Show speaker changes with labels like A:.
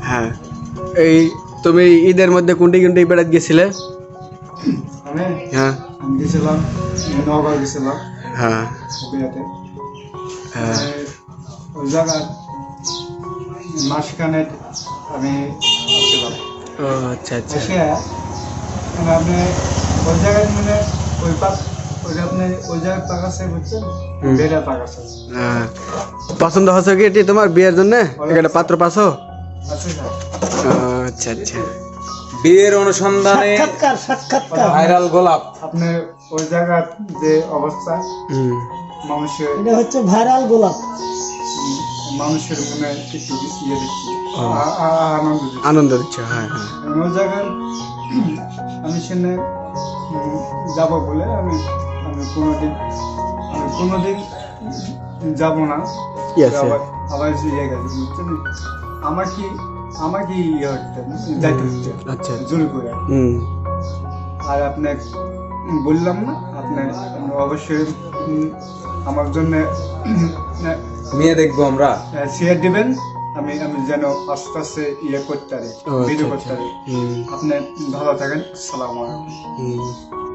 A: হ্যাঁ। এই তুমি ঈদের মধ্যে কোনটি কোনটি বেড়াতে গেছিলে?
B: আমি?
A: হ্যাঁ।
B: আমি গেছিলাম নগাঁও গেছিলাম।
A: হ্যাঁ। হ্যাঁ।
B: ওই মাসখানে আমি ছিলাম
A: ও আচ্ছা আচ্ছা।
B: মানে আপনি ওই জায়গায় মানে ওই পাক
A: হ্যাঁ। পছন্দ হচ্ছে কি এটি তোমার বিয়ের জন্য? একটা পাত্র পাছো? আচ্ছা আচ্ছা।
C: বিয়ের অনুসন্ধানে ভাইরাল গোলাপ।
B: আপনি ওই জায়গার যে অবস্থা মানুষের
D: এটা হচ্ছে ভাইরাল গোলাপ।
B: মানুষের মনে একটু ইয়ে দিচ্ছি। আনন্দ দিচ্ছি।
A: হ্যাঁ হ্যাঁ।
B: আমি ওই জায়গায় আমি সেখানে যাব বলে আমি আমি কোনোদিন আমি কোনোদিন যাব না. আবার ইয়ে গেছে বুঝছেন? আমার কি আমার কি ইয়ে হচ্ছে যাইতে হচ্ছে।
A: আচ্ছা।
B: জোর করে। আর আপনার বললাম না আপনার আপনি অবশ্যই আমার জন্য
C: মেয়ে দেখব আমরা।
B: শেয়ার দিবেন আমি আমি যেন আস্তে আস্তে ইয়ে করতে পারি
A: আচ্ছা,
B: ভিডিও
A: আচ্ছা।
B: করতে পারি। আপনি ভালো থাকেন সালাম আলাইকুম।